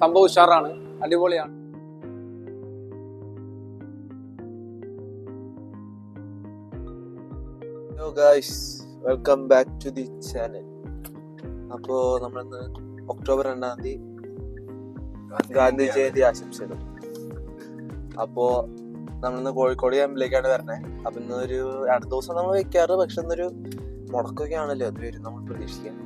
സംഭവം ഉഷാറാണ്. അടിപൊളിയാണ്. Hello guys welcome back to the channel അപ്പോ നമ്മളിന്ന് ഒക്ടോബർ രണ്ടാം തീയതി ഗാന്ധി ജയന്തി ആശംസകൾ. അപ്പോ നമ്മളിന്ന് കോഴിക്കോട് ക്യാമ്പിലേക്കാണ് വരണേ. അപ്പൊ ഇന്നൊരു അടുത്ത ദിവസം നമ്മൾ വെക്കാറ് പക്ഷെ ഇന്നൊരു മുടക്കൊക്കെ ആണല്ലോ അത് വരും നമ്മൾ പ്രതീക്ഷിക്കാൻ.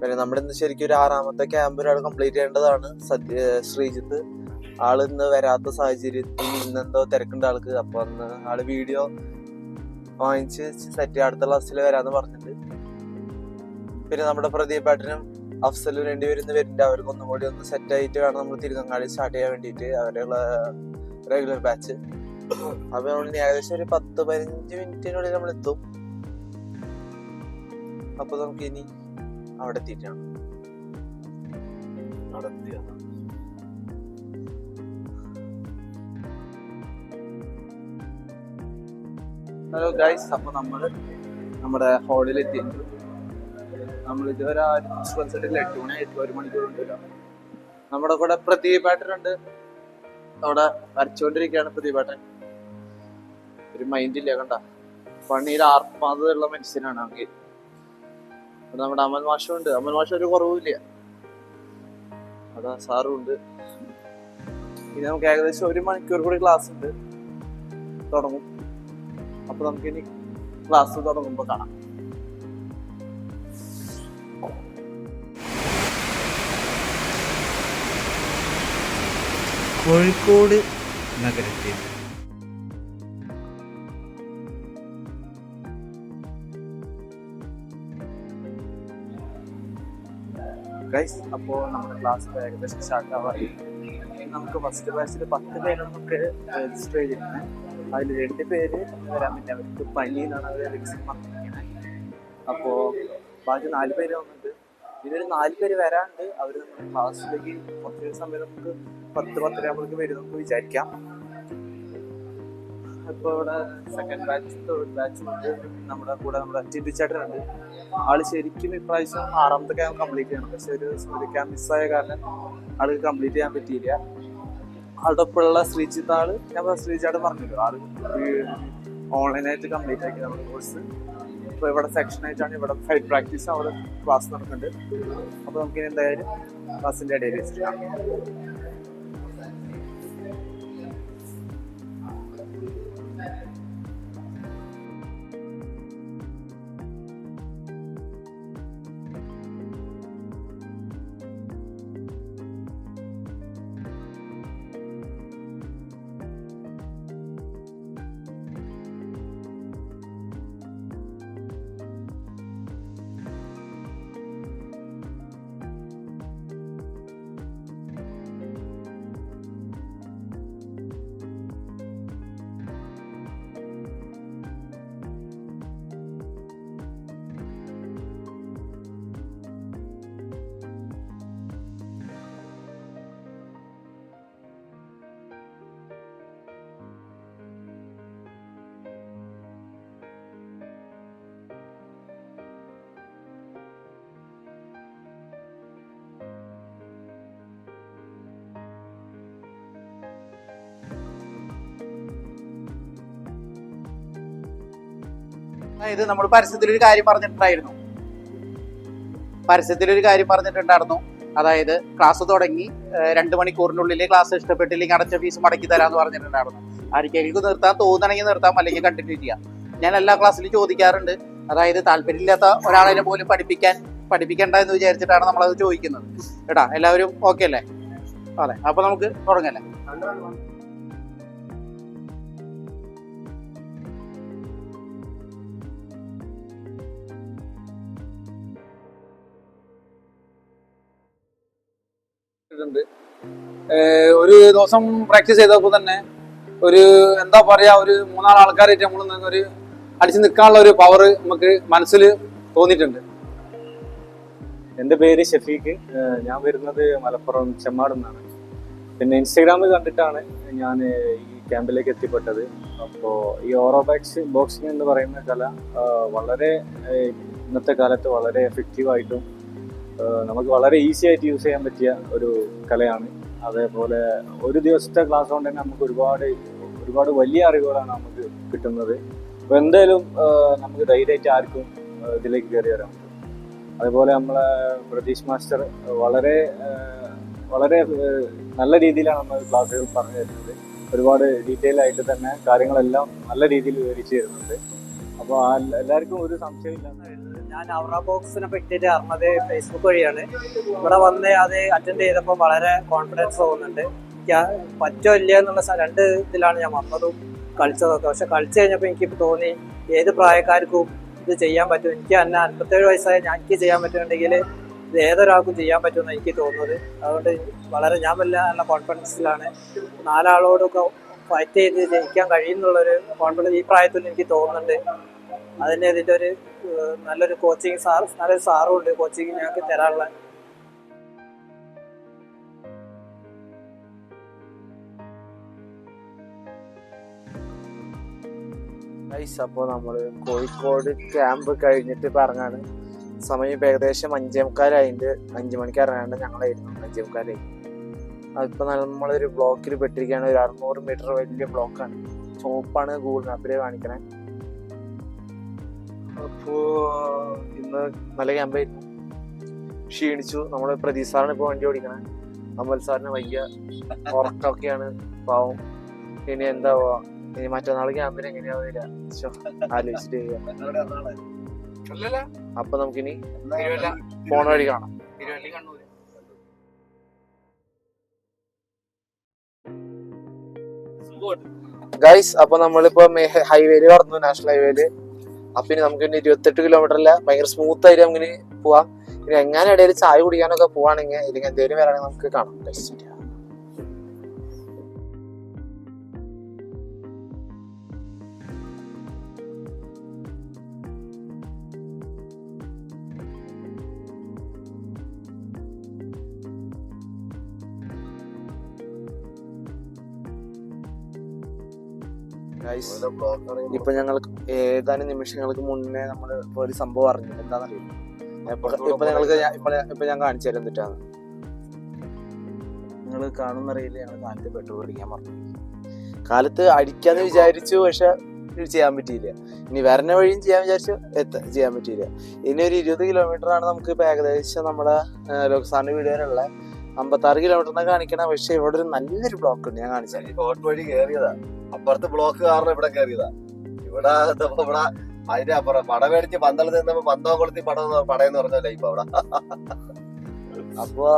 പിന്നെ നമ്മുടെ ഇന്ന് ശരിക്കും ഒരു ആറാമത്തെ ക്യാമ്പ് ഒരാൾ കംപ്ലീറ്റ് ചെയ്യേണ്ടതാണ്. സത്യ ശ്രീജിത്ത്. ആൾ ഇന്ന് വരാത്ത സാഹചര്യത്തിൽ ഇന്നെന്തോ തിരക്കുണ്ട് ആൾക്ക്. അപ്പൊ അന്ന് ആൾ വീഡിയോ വാങ്ങിച്ച് സെറ്റ് അടുത്ത ക്ലാസ്സിൽ വരാന്ന് പറഞ്ഞിട്ട്. പിന്നെ നമ്മുടെ പ്രദീപ് ഏട്ടനും അഫ്സലും രണ്ടുപേരും ഇന്ന് വരുന്നുണ്ട്. അവർക്ക് ഒന്നും കൂടി ഒന്ന് സെറ്റ് ആയിട്ട് വേണം നമ്മൾ തിരുവങ്ങാടി സ്റ്റാർട്ട് ചെയ്യാൻ വേണ്ടിയിട്ട്. അവരുള്ള റെഗുലർ ബാച്ച് അപ്പൊ നമ്മൾ ഏകദേശം ഒരു പത്ത് പതിനഞ്ച് മിനിറ്റിനുള്ളിൽ നമ്മൾ എത്തും അപ്പൊ നമുക്ക് ഇനി അവിടെ എത്തിയിട്ടാണ് ഹലോ ഗൈസ് അപ്പൊ നമ്മൾ നമ്മുടെ ഹോളിൽ എത്തിയിട്ടുണ്ട് നമ്മൾ ഇതുവരെ ആരും റിസൾട്ടില്ല എട്ട് മണി ഒരു മണിക്കൂർ ഉണ്ടല്ലോ. നമ്മുടെ കൂടെ പ്രദീപേട്ടനുണ്ട് അവിടെ വരച്ചുകൊണ്ടിരിക്കുകയാണ് പ്രദീപേട്ടൻ ഒരു മൈൻഡില്ല കണ്ട. പണിയിൽ ആത്മാർത്ഥതയുള്ള മനുഷ്യനാണ് അങ്ങ് ഇവിടെ നമ്മുടെ അമൽ മാഷും ഉണ്ട് അമൽ മാഷ ഒരു കുറവുമില്ല. അതാ സാറും ഉണ്ട് ഇനി നമുക്ക് ഏകദേശം ഒരു മണിക്കൂർ കൂടി ക്ലാസ് ഉണ്ട്. തുടങ്ങും. അപ്പൊ നമുക്ക് ഇനി ക്ലാസ് തുടങ്ങുമ്പോ കാണാം. കോഴിക്കോട് നഗരത്തിൽ ഗൈസ് അപ്പോ നമ്മുടെ ക്ലാസ് ഏകദേശം സ്റ്റാർട്ട് ആവാറി നമുക്ക് ഫസ്റ്റ് ബാച്ചിൽ പത്ത് പേരാണ് നമുക്ക് രജിസ്റ്റർ ചെയ്തിരുന്നത് അതിൽ രണ്ട് പേര് വരാൻ പറ്റില്ല. അവർക്ക് പനി എന്നാണ് അവർ റിക്സിൻ പറഞ്ഞിരിക്കുന്നത് അപ്പോ ബാക്കി നാല് പേര് വന്നിട്ട് ഇതിൽ നാല് പേര് വരാണ്ട് അവർ നമ്മുടെ ക്ലാസ്സിലേക്ക് കുറച്ച് സമയം നമുക്ക് പത്ത് പത്തര ആകുമ്പോഴേക്ക് വരും. നമുക്ക് വിചാരിക്കാം. ഇപ്പോൾ ഇവിടെ സെക്കൻഡ് ബാച്ച് തേർഡ് ബാച്ച് ഉണ്ട് നമ്മുടെ കൂടെ നമ്മുടെ ടിൻഡു ചേട്ടനുണ്ട് ആൾ ശരിക്കും ഇപ്രാവശ്യം ആറാമത്തെ ക്യാമ്പ് കംപ്ലീറ്റ് ചെയ്യണം. പക്ഷെ ഒരു സ്മൃതി ക്യാമ്പ് മിസ്സായ കാരണം ആൾക്ക് കംപ്ലീറ്റ് ചെയ്യാൻ പറ്റിയില്ല. ആളുടെ ഒപ്പമുള്ള ശ്രീജിത്ത് ആൾ ഞാൻ ശ്രീചേട്ടൻ പറഞ്ഞല്ലോ ആൾ ഓൺലൈനായിട്ട് കംപ്ലീറ്റ് ആക്കി നമ്മുടെ കോഴ്സ് ഇപ്പൊ ഇവിടെ സെക്ഷനായിട്ടാണ് ഇവിടെ ഫൈറ്റ് പ്രാക്ടീസ് അവിടെ ക്ലാസ് നടക്കുന്നുണ്ട്. അപ്പൊ നമുക്ക് എന്തായാലും ക്ലാസ്സിന്റെ ഇടയിൽ വെച്ചിട്ട് അതായത് നമ്മൾ പരസ്യത്തിലൊരു കാര്യം പറഞ്ഞിട്ടുണ്ടായിരുന്നു. പരസ്യത്തിലൊരു കാര്യം പറഞ്ഞിട്ടുണ്ടായിരുന്നു. അതായത് ക്ലാസ് തുടങ്ങി രണ്ട് മണിക്കൂറിനുള്ളിൽ ക്ലാസ് ഇഷ്ടപ്പെട്ടില്ലെങ്കിൽ അടച്ച ഫീസ് മടക്കി തരാമെന്ന് പറഞ്ഞിട്ടുണ്ടായിരുന്നു. ആർക്കെങ്കിലും നിർത്താൻ തോന്നണമെങ്കിൽ നിർത്താം അല്ലെങ്കിൽ കണ്ടിന്യൂ ചെയ്യാം. ഞാൻ എല്ലാ ക്ലാസ്സിലും ചോദിക്കാറുണ്ട്. അതായത് താല്പര്യമില്ലാത്ത ഒരാളെ പോലും പഠിപ്പിക്കാൻ പഠിപ്പിക്കേണ്ട എന്ന് വിചാരിച്ചിട്ടാണ് നമ്മളത് ചോദിക്കുന്നത്. കേട്ടാ എല്ലാവരും ഓക്കെ അല്ലേ? അതെ അപ്പൊ നമുക്ക് തുടങ്ങല്ലേ ഏഹ് ഒരു ദിവസം പ്രാക്ടീസ് ചെയ്തപ്പോൾ തന്നെ ഒരു എന്താ പറയാ ഒരു മൂന്നാൽ ആൾക്കാരായിട്ട് നമ്മൾ ഒരു അടിച്ചു നിൽക്കാനുള്ള ഒരു പവർ നമുക്ക് മനസ്സിൽ തോന്നിയിട്ടുണ്ട്. എന്റെ പേര് ഷഫീഖ്. ഞാൻ വരുന്നത് മലപ്പുറം ചെമ്മാട് നിന്നാണ്. പിന്നെ ഇൻസ്റ്റഗ്രാമിൽ കണ്ടിട്ടാണ് ഞാൻ ഈ ക്യാമ്പിലേക്ക് എത്തിപ്പെട്ടത്. അപ്പോൾ ഈ ഓറോബാക്സ് ബോക്സിംഗ് എന്ന് പറയുന്ന കല വളരെ ഇന്നത്തെ കാലത്ത് വളരെ എഫക്റ്റീവായിട്ടും നമുക്ക് വളരെ ഈസി ആയിട്ട് യൂസ് ചെയ്യാൻ പറ്റിയ ഒരു കലയാണ്. അതേപോലെ ഒരു ദിവസത്തെ ക്ലാസ് കൊണ്ട് തന്നെ നമുക്ക് ഒരുപാട് ഒരുപാട് വലിയ അറിവുകളാണ് നമുക്ക് കിട്ടുന്നത്. അപ്പോൾ എന്തായാലും നമുക്ക് ധൈര്യമായിട്ട് ആർക്കും ഇതിലേക്ക് കയറി വരാം അതേപോലെ നമ്മളെ പ്രതീഷ് മാസ്റ്റർ വളരെ വളരെ നല്ല രീതിയിലാണ് നമ്മൾ ക്ലാസ്സുകൾ പറഞ്ഞു തരുന്നത്. ഒരുപാട് ഡീറ്റെയിൽ ആയിട്ട് തന്നെ കാര്യങ്ങളെല്ലാം നല്ല രീതിയിൽ വിവരിച്ചു തരുന്നുണ്ട്. അപ്പോൾ എല്ലാവർക്കും ഒരു സംശയമില്ല ഞാൻ അവറ ബോക്സിനെ പറ്റിയിട്ട് അറിഞ്ഞത് ഫേസ്ബുക്ക് വഴിയാണ്. ഇവിടെ വന്ന് അത് അറ്റൻഡ് ചെയ്തപ്പോൾ വളരെ കോൺഫിഡൻസ് തോന്നുന്നുണ്ട്. പറ്റോ ഇല്ല എന്നുള്ള രണ്ട് ഇതിലാണ് ഞാൻ വന്നതും കളിച്ചതൊക്കെ. പക്ഷെ കളിച്ചു കഴിഞ്ഞപ്പോൾ എനിക്ക് തോന്നി ഏത് പ്രായക്കാർക്കും ഇത് ചെയ്യാൻ പറ്റും. എനിക്ക് തന്നെ അൻപത്തേഴ് വയസ്സായ ഞാൻ എനിക്ക് ചെയ്യാൻ പറ്റുന്നുണ്ടെങ്കിൽ ഇത് ഏതൊരാൾക്കും ചെയ്യാൻ പറ്റുമെന്ന് എനിക്ക് തോന്നുന്നത്. അതുകൊണ്ട് വളരെ ഞാൻ വല്ല നല്ല കോൺഫിഡൻസിലാണ് നാലാളോടൊക്കെ ഫൈറ്റ് ചെയ്ത് ജയിക്കാൻ കഴിയുന്നുള്ളൊരു കോൺഫിഡൻസ് ഈ പ്രായത്തിൽ എനിക്ക് തോന്നുന്നുണ്ട്. അതിന് ഇതിന്റെ ഒരു നല്ലൊരു കോച്ചിങ് സാർ നല്ലൊരു സാറും ഉണ്ട് കോച്ചിങ് ഞങ്ങൾക്ക് തരാനുള്ള. അപ്പോൾ നമ്മൾ കോഴിക്കോട് ക്യാമ്പ് കഴിഞ്ഞിട്ട് പറഞ്ഞാണ് സമയം ഏകദേശം അഞ്ചേമുക്കാലായിട്ട് അഞ്ചു മണിക്ക് ഇറങ്ങാണ്ട് ഞങ്ങളായിരുന്നു. അഞ്ചേ മുക്കാലായി അതിപ്പോൾ നമ്മളൊരു ബ്ലോക്കിൽ പെട്ടിരിക്കുകയാണ് ഒരു അറുന്നൂറ് മീറ്റർ വലിയ ബ്ലോക്കാണ് ചോപ്പാണ് ഗൂഗിൾ മാപ്പിൽ കാണിക്കണേ. അപ്പോൾ ഇന്ന് നല്ല ക്യാമ്പായിരുന്നു ക്ഷീണിച്ചു. നമ്മൾ പ്രതിസാറിന് സാറാണ് ഇപ്പോൾ വണ്ടി ഓടിക്കണേ. അമ്പൽ സാറിന് വയ്യ. ഉറക്കമൊക്കെയാണ് പാവം. ഇനി എന്താവാ? ഇനി മറ്റന്നാൾ ക്യാമ്പിന് എങ്ങനെയാവില്ല ആലോചിച്ചിട്ട്. അപ്പൊ നമുക്കിനി ഫോൺ വഴി കാണാം. ഗൈസ് അപ്പൊ നമ്മളിപ്പോ ഹൈവേയിൽ കടന്നു നാഷണൽ ഹൈവേയിൽ അപ്പൊ ഇനി നമുക്ക് ഇനി ഇരുപത്തെട്ട് കിലോമീറ്റർ അല്ല ഭയങ്കര സ്മൂത്ത് ആയിട്ട് നമുക്ക് ഇനി പോവാം. ഇനി എങ്ങനെ ഇടയിൽ ചായ കുടിക്കാനൊക്കെ പോവാണെങ്കിൽ അല്ലെങ്കിൽ എന്തെങ്കിലും വരാണെങ്കിൽ നമുക്ക് കാണാം. ഇപ്പൊ ഞങ്ങൾ ഏതാനും നിമിഷങ്ങൾക്ക് മുന്നേ നമ്മൾ ഇപ്പൊ ഒരു സംഭവം അറിഞ്ഞു. എന്താണെന്ന് ഇപ്പൊ ഇപ്പൊ ഞങ്ങൾക്ക് ഞാൻ- ഇപ്പൊ കാണിച്ചു തരാൻ തെറ്റാണ് നിങ്ങൾ കാണുന്നറിയില്ല ഞങ്ങൾ കാലത്ത് പെട്രോൾ അടിക്കാൻ പറഞ്ഞു. കാലത്ത് അടിക്കാന്ന് വിചാരിച്ചു പക്ഷെ ചെയ്യാൻ പറ്റിയില്ല. ഇനി വരണ വഴിയും ചെയ്യാൻ വിചാരിച്ചു എത്ത ചെയ്യാൻ പറ്റിയില്ല. ഇനി ഒരു ഇരുപത് കിലോമീറ്റർ ആണ് നമുക്ക് ഇപ്പൊ ഏകദേശം നമ്മുടെ ലോക്സാന്റെ വീട് വരെയുള്ള അമ്പത്താറ് കിലോമീറ്റർ കാണിക്കണ. പക്ഷെ ഇവിടെ ഒരു നല്ലൊരു ബ്ലോക്ക് ഉണ്ട്. ഞാൻ കാണിച്ചാൽ റോഡ് വഴി കയറിയതാ അപ്പുറത്ത് ബ്ലോക്ക് കാരണം ഇവിടെ കയറിയതാ ഇവിടെ ഇവിടെ അതിന്റെ അപ്പുറം പട മേടിച്ച് പന്തളത്ത് നിന്നപ്പോ പന്തം കൊളുത്തി പടം പടയെന്ന് പറഞ്ഞല്ലേ ഇപ്പൊ അവിടെ? അപ്പോ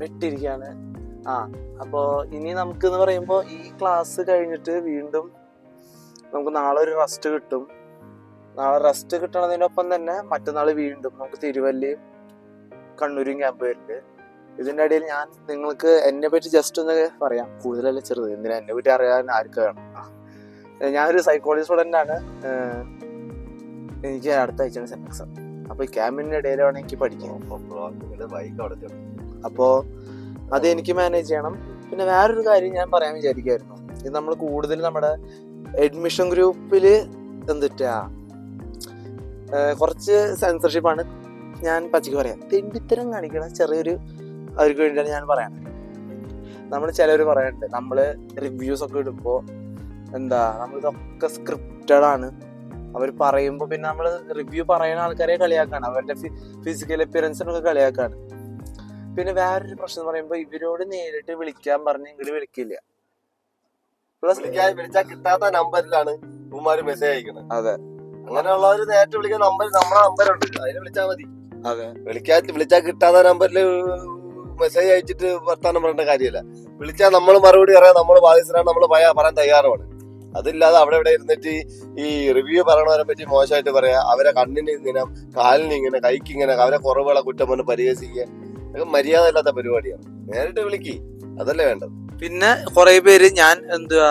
പെട്ടിരിക്കാണ് ആ അപ്പോ ഇനി നമുക്ക് എന്ന് പറയുമ്പോ ഈ ക്ലാസ് കഴിഞ്ഞിട്ട് വീണ്ടും നമുക്ക് നാളെ ഒരു റെസ്റ്റ് കിട്ടും. നാളെ റെസ്റ്റ് കിട്ടണതിനൊപ്പം തന്നെ മറ്റന്നാൾ വീണ്ടും നമുക്ക് തിരുവല്ലയും കണ്ണൂരും ക്യാമ്പ് വരുന്നുണ്ട് ഇതിന്റെ ഇടയിൽ ഞാൻ നിങ്ങൾക്ക് എന്നെ പറ്റി ജസ്റ്റ് ഒന്ന് പറയാം. കൂടുതലല്ല ചെറുത്. എന്തിനാ എന്നെ പറ്റി അറിയാൻ ആർക്ക് വേണം. ഞാനൊരു സൈക്കോളജി സ്റ്റുഡന്റ് ആണ്. എനിക്ക് അടുത്ത ആഴ്ചയാണ് സെം എക്സാം അപ്പൊ ഈ ക്യാമ്പിന്റെ ഇടയിലാണ് എനിക്ക് പഠിക്കുന്നത് ബൈക്ക് അവിടെ ചെന്നു. അപ്പോ അത് എനിക്ക് മാനേജ് ചെയ്യണം. പിന്നെ വേറൊരു കാര്യം ഞാൻ പറയാൻ വിചാരിക്കുമായിരുന്നു ഇത് നമ്മൾ കൂടുതൽ നമ്മുടെ അഡ്മിഷൻ ഗ്രൂപ്പിൽ എന്തിട്ടാ? കുറച്ച് സെൻസർഷിപ്പാണ് ഞാൻ പച്ചക്ക് പറയാം. തെണ്ടിത്തരം കാണിക്കണ ചെറിയൊരു അവർക്ക് വേണ്ടിയാണ് ഞാൻ പറയാൻ നമ്മൾ ചിലവർ പറയാറുണ്ട് നമ്മൾ റിവ്യൂസ് ഒക്കെ ഇടുമ്പോൾ എന്താ നമ്മളിതൊക്കെ സ്ക്രിപ്റ്റഡ് ആണ്. അവർ പറയുമ്പോൾ പിന്നെ നമ്മൾ റിവ്യൂ പറയുന്ന ആൾക്കാരെ കളിയാക്കാണ്. അവരുടെ ഫിസിക്കൽ അപ്പിയറൻസിനൊക്കെ കളിയാക്കാണ്. പിന്നെ വേറൊരു പ്രശ്നം എന്ന് പറയുമ്പോൾ ഇവരോട് നേരിട്ട് വിളിക്കാൻ പറഞ്ഞ് ഇങ്ങോട്ട് വിളിക്കില്ല. പ്ലസ് വിളിച്ചാൽ കിട്ടാത്ത നമ്പറിലാണ് ഉമ്മാര് മെസ്സേജ് അയക്കുന്നത് അതെ. അങ്ങനെയുള്ളവര് നേരിട്ട് വിളിക്കുന്ന നമ്പർ നമ്മുടെ നമ്പറുണ്ട് അതിനെ വിളിച്ചാൽ മതി. അതെ. വിളിക്കാൻ വിളിച്ചാൽ കിട്ടാത്ത നമ്പറിൽ മെസ്സേജ് അയച്ചിട്ട് വർത്താനം പറയേണ്ട കാര്യമില്ല. വിളിച്ചാൽ നമ്മൾ മറുപടി പറയാം നമ്മൾ ബാധിച്ചതാണ് നമ്മൾ പറയാൻ തയ്യാറാണ് അതില്ലാതെ അവിടെ ഇവിടെ ഇരുന്നിട്ട് ഈ റിവ്യൂ പറയണവരെ പറ്റി മോശമായിട്ട് പറയാ. അവരെ കണ്ണിന് ഇങ്ങനെ കാലിന് ഇങ്ങനെ കൈക്ക് ഇങ്ങനെ അവരെ കുറവുകളെ കുറ്റം പറഞ്ഞ് പരിഹസിക്കുക. മര്യാദ ഇല്ലാത്ത പരിപാടിയാണ്. നേരിട്ട് വിളിക്ക്. അതല്ലേ വേണ്ടത്. പിന്നെ കുറെ പേര് ഞാൻ എന്തുവാ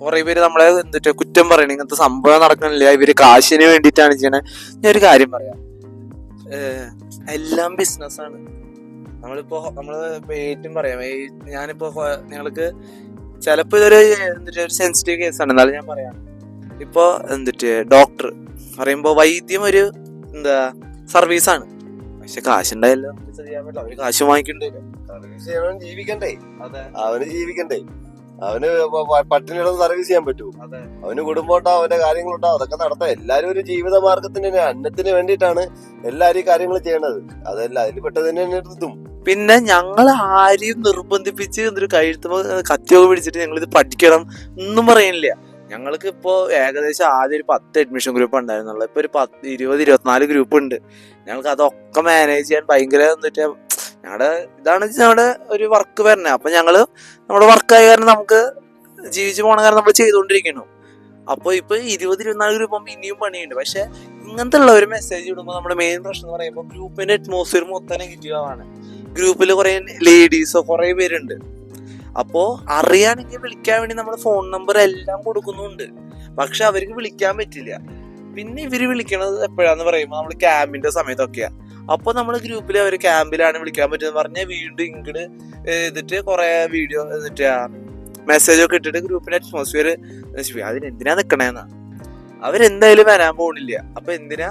കുറെ പേര് നമ്മളെ എന്തിട്ട് കുറ്റം പറയണ ഇങ്ങനത്തെ സംഭവം നടക്കണില്ല. ഇവർ കാശിന് വേണ്ടിയിട്ടാണ് ചെയ്യണേ. ഞാൻ ഒരു കാര്യം പറയാം. എല്ലാം എല്ലാം ബിസിനസ്സാണ് നമ്മളിപ്പോ നമ്മൾ ഏറ്റവും പറയാം. ഞാനിപ്പോ നിങ്ങൾക്ക് ചിലപ്പോ ഇതൊരു എന്തിട്ട് ഒരു സെൻസിറ്റീവ് കേസാണ് എന്നാലും ഞാൻ പറയാം. ഇപ്പോ എന്തിട്ട് ഡോക്ടർ പറയുമ്പോ വൈദ്യം ഒരു എന്താ സർവീസാണ് പക്ഷെ കാശുണ്ടായല്ലോ നമുക്ക് ചെയ്യാൻ പറ്റില്ല. അവർ കാശ് വാങ്ങിക്കണ്ടല്ലോ ജീവിക്കണ്ടേ? അവന് ജീവിക്കണ്ടേ? അവന് പ- പ- സർവീസ് ചെയ്യാൻ പറ്റൂ. അവന് കുടുംബമുണ്ടോ? അവന്റെ കാര്യങ്ങളുണ്ടോ? അതൊക്കെ നടത്താം. എല്ലാരും ഒരു ജീവിത മാർഗത്തിന് അന്നത്തിന് വേണ്ടിയിട്ടാണ് എല്ലാരും കാര്യങ്ങൾ ചെയ്യണത്. അതല്ല അതിൽ പെട്ടത് തന്നെ ഇതും പിന്നെ ഞങ്ങൾ ആരെയും നിർബന്ധിപ്പിച്ച് എന്തൊരു കഴുത്തുമ്പോൾ കത്തിയൊക്കെ പിടിച്ചിട്ട് ഞങ്ങൾ ഇത് പഠിക്കണം ഒന്നും പറയുന്നില്ല ഞങ്ങൾക്ക് ഇപ്പോൾ ഏകദേശം ആദ്യം ഒരു പത്ത് അഡ്മിഷൻ ഗ്രൂപ്പ് ഉണ്ടായിരുന്നുള്ളൂ. ഇപ്പൊ ഒരു പത്ത് ഇരുപത് ഇരുപത്തിനാല് ഗ്രൂപ്പ് ഉണ്ട്. ഞങ്ങൾക്ക് അതൊക്കെ മാനേജ് ചെയ്യാൻ ഭയങ്കര എന്നിട്ട് ഞങ്ങളുടെ ഇതാണ് ഞങ്ങളുടെ ഒരു വർക്ക് വരുന്നത് അപ്പൊ ഞങ്ങൾ നമ്മുടെ വർക്കായ കാരണം നമുക്ക് ജീവിച്ചു പോണ കാരണം നമ്മൾ ചെയ്തുകൊണ്ടിരിക്കണം അപ്പൊ ഇപ്പൊ ഇരുപത് ഇരുപത്തിനാല് ഗ്രൂപ്പ് ആകുമ്പോൾ ഇനിയും പണിയുണ്ട്. പക്ഷെ ഇങ്ങനത്തെ ഉള്ള ഒരു മെസ്സേജ് ഇടുമ്പോൾ നമ്മുടെ മെയിൻ പ്രശ്നം എന്ന് പറയുമ്പോൾ ഗ്രൂപ്പിന്റെ അറ്റ്മോസ്ഫിയർ മൊത്തം നെഗറ്റീവ് ആണ്. ഗ്രൂപ്പിൽ കുറെ ലേഡീസോ കുറെ പേരുണ്ട്. അപ്പോ അറിയാണെങ്കിൽ വിളിക്കാൻ വേണ്ടി നമ്മൾ ഫോൺ നമ്പർ എല്ലാം കൊടുക്കുന്നുണ്ട്. പക്ഷെ അവർക്ക് വിളിക്കാൻ പറ്റില്ല. പിന്നെ ഇവർ വിളിക്കണത് എപ്പോഴാന്ന് പറയുമ്പോൾ നമ്മൾ ക്യാമ്പിന്റെ സമയത്തൊക്കെയാ. അപ്പൊ നമ്മൾ ഗ്രൂപ്പിൽ അവർ ക്യാമ്പിലാണ് വിളിക്കാൻ പറ്റുന്നത്. പറഞ്ഞാൽ വീണ്ടും ഇങ്ങട് എന്നിട്ട് കുറെ വീഡിയോ എന്നിട്ട് മെസ്സേജ് ഒക്കെ ഇട്ടിട്ട് ഗ്രൂപ്പിന്റെ അറ്റ്മോസ്ഫിയർ അതിന് എന്തിനാ നിക്കണേന്നാ? അവരെന്തായാലും വരാൻ പോണില്ല. അപ്പൊ എന്തിനാ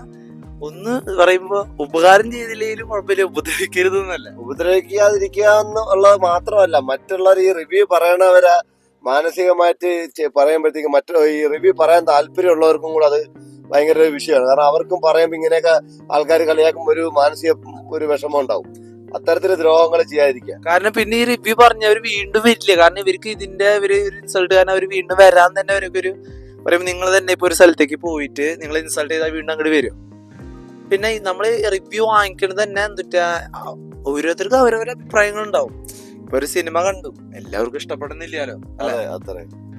ഒന്ന് പറയുമ്പോ ഉപകാരം ചെയ്തില്ലെങ്കിലും കുഴപ്പമില്ല ഉപദ്രവിക്കരുത് എന്നല്ല ഉപദ്രവിക്കാതിരിക്കുക എന്നുള്ളത് മാത്രമല്ല മറ്റുള്ളവർ ഈ റിവ്യൂ പറയണവരെ മാനസികമായിട്ട് പറയുമ്പോഴത്തേക്ക് മറ്റു ഈ റിവ്യൂ പറയാൻ താല്പര്യമുള്ളവർക്കും കൂടെ അത് ഭയങ്കര ഒരു വിഷയമാണ്. കാരണം അവർക്കും പറയുമ്പോൾ ഇങ്ങനെയൊക്കെ ആൾക്കാർ കളിയാക്കുമ്പോൾ ഒരു മാനസിക ഒരു വിഷമം ഉണ്ടാവും. അത്തരത്തിൽ ദ്രോഹങ്ങൾ ചെയ്യാതിരിക്കുക. കാരണം പിന്നെ ഈ റിവ്യൂ പറഞ്ഞവർ വീണ്ടും വരില്ല. കാരണം ഇവർക്ക് ഇതിന്റെ ഒരു ഇൻസൾട്ട് കാരണം അവർ വീണ്ടും വരാൻ തന്നെ അവർക്കൊരു പറയുമ്പോൾ നിങ്ങൾ തന്നെ ഇപ്പൊ ഒരു സ്ഥലത്തേക്ക് പോയിട്ട് നിങ്ങൾ ഇൻസൾട്ട് ചെയ്താൽ വീണ്ടും അങ്ങോട്ട് വരും. പിന്നെ നമ്മൾ റിവ്യൂ വാങ്ങിക്കുന്നത് തന്നെ എന്താ ഓരോരുത്തർക്കും അവരവരുടെ അഭിപ്രായങ്ങൾ ഉണ്ടാവും ഇപ്പൊ ഒരു സിനിമ കണ്ടു എല്ലാവർക്കും ഇഷ്ടപ്പെടുന്നില്ലല്ലോ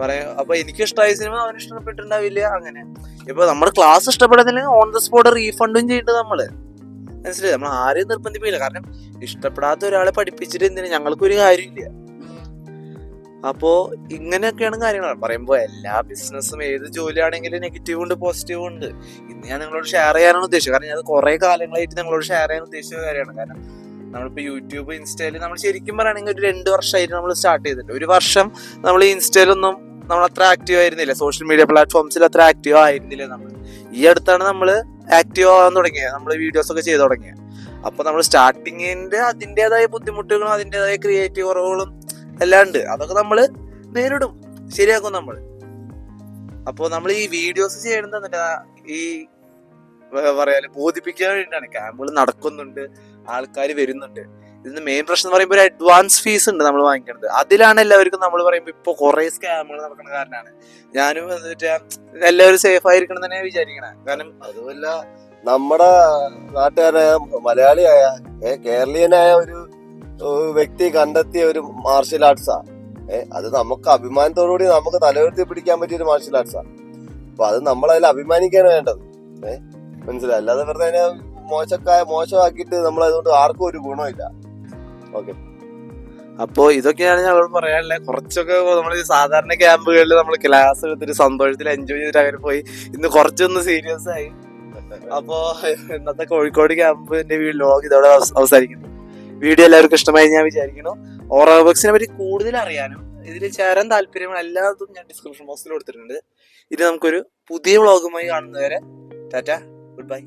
പറയാ അപ്പൊ എനിക്ക് ഇഷ്ടമായ സിനിമ അവന് ഇഷ്ടപ്പെട്ടിട്ടുണ്ടാവില്ല അങ്ങനെ. ഇപ്പൊ നമ്മുടെ ക്ലാസ് ഇഷ്ടപ്പെടുന്നില്ലെങ്കിൽ ഓൺ ദ സ്പോട്ട് റീഫണ്ടും ചെയ്യേണ്ടത് നമ്മൾ. മനസ്സിലായി? നമ്മൾ ആരെയും നിർബന്ധിപ്പിക്കില്ല. കാരണം ഇഷ്ടപ്പെടാത്ത ഒരാളെ പഠിപ്പിച്ചിട്ട് എന്തിനാ? ഞങ്ങൾക്കൊരു കാര്യമില്ല. അപ്പോ ഇങ്ങനെയൊക്കെയാണ് കാര്യങ്ങൾ പറയുമ്പോൾ എല്ലാ ബിസിനസ്സും ഏത് ജോലിയാണെങ്കിലും നെഗറ്റീവ് ഉണ്ട് പോസിറ്റീവ് ഉണ്ട്. ഇന്ന് ഞാൻ നിങ്ങളോട് ഷെയർ ചെയ്യാനാണ് ഉദ്ദേശിച്ചത്. കാരണം ഞാൻ കുറെ കാലങ്ങളായിട്ട് നിങ്ങളോട് ഷെയർ ചെയ്യാൻ ഉദ്ദേശിച്ച കാര്യമാണ്. കാരണം നമ്മളിപ്പോൾ യൂട്യൂബ് ഇൻസ്റ്റയിൽ നമ്മൾ ശരിക്കും പറയുകയാണെങ്കിൽ ഒരു രണ്ട് വർഷമായിട്ട് നമ്മൾ സ്റ്റാർട്ട് ചെയ്തിട്ടുണ്ട്. ഒരു വർഷം നമ്മൾ ഇൻസ്റ്റയിലൊന്നും നമ്മൾ അത്ര ആക്റ്റീവ് ആയിരുന്നില്ല. സോഷ്യൽ മീഡിയ പ്ലാറ്റ്ഫോംസിൽ അത്ര ആക്റ്റീവ് ആയിരുന്നില്ല നമ്മൾ ഈ അടുത്താണ് നമ്മൾ ആക്റ്റീവ് ആവാൻ തുടങ്ങിയത്. നമ്മൾ വീഡിയോസ് ഒക്കെ ചെയ്തു തുടങ്ങിയത്. അപ്പോൾ നമ്മൾ സ്റ്റാർട്ടിങ്ങിന്റെ അതിന്റെതായ ബുദ്ധിമുട്ടുകളും അതിന്റെതായ ക്രിയേറ്റീവ് കുറവുകളും എല്ലാം ഉണ്ട് അതൊക്കെ നമ്മൾ നേരിടും. ശരിയാക്കും നമ്മൾ അപ്പോൾ നമ്മൾ ഈ വീഡിയോസ് ചെയ്യുന്നത് ഈ പറയാൽ ബോധിപ്പിക്കാൻ വേണ്ടിയിട്ടാണ്. ക്യാമ്പുകൾ നടക്കുന്നുണ്ട് ആൾക്കാർ വരുന്നുണ്ട്. ഇതിന് മെയിൻ പ്രശ്നം എന്ന് പറയുമ്പോൾ ഒരു അഡ്വാൻസ് ഫീസ് ഉണ്ട് നമ്മൾ വാങ്ങിക്കുന്നത് അതിലാണ് എല്ലാവർക്കും നമ്മൾ പറയുമ്പോൾ ഇപ്പൊ കുറേ സ്കാമുകൾ നടക്കുന്ന കാരണമാണ് ഞാനും എന്നിട്ട് എല്ലാവരും സേഫ് ആയിരിക്കണം തന്നെ വിചാരിക്കണേ. കാരണം അതുമല്ല നമ്മുടെ നാട്ടുകാരായ മലയാളിയായ കേരളീയനായ ഒരു വ്യക്തി കണ്ടെത്തിയ ഒരു മാർഷൽ ആർട്സാ ഏഹ് അത് നമുക്ക് അഭിമാനത്തോടുകൂടി നമുക്ക് തലയുയർത്തി പിടിക്കാൻ പറ്റിയ ഒരു മാർഷൽ ആർട്സാ അപ്പൊ അത് നമ്മൾ അതിൽ അഭിമാനിക്കാണ് വേണ്ടത്. ഏഹ് മനസ്സിലായി? അല്ലാതെ വെറുതെ അതിനെ മോശക്കായ മോശമാക്കിയിട്ട് നമ്മൾ അതുകൊണ്ട് ആർക്കും ഒരു ഗുണമില്ല ഓക്കെ. അപ്പോ ഇതൊക്കെയാണ് ഞാൻ ഞങ്ങൾ പറയാനുള്ളത്. കുറച്ചൊക്കെ നമ്മൾ സാധാരണ ക്യാമ്പുകളിൽ നമ്മൾ ക്ലാസ് എടുത്തിട്ട് സന്തോഷത്തിൽ എൻജോയ് ചെയ്തിട്ട് അങ്ങനെ പോയി. ഇന്ന് കുറച്ചൊന്ന് സീരിയസ് ആയി. അപ്പോ ഇന്നത്തെ കോഴിക്കോട് ക്യാമ്പിന്റെ വ്ലോഗ് ഇതോടെ അവസ- അവസാനിക്കുന്നു. വീഡിയോ എല്ലാവർക്കും ഇഷ്ടമായി ഞാൻ വിചാരിക്കുന്നു. ഓറോബക്സിനെ പറ്റി കൂടുതൽ അറിയാനും ഇതിൽ ചേരാൻ താല്പര്യം എല്ലാതും ഞാൻ ഡിസ്ക്രിപ്ഷൻ ബോക്സിൽ കൊടുത്തിട്ടുണ്ട്. ഇനി നമുക്കൊരു പുതിയ വ്ളോഗുമായി കാണുന്നവരെ ടാറ്റ ഗുഡ് ബൈ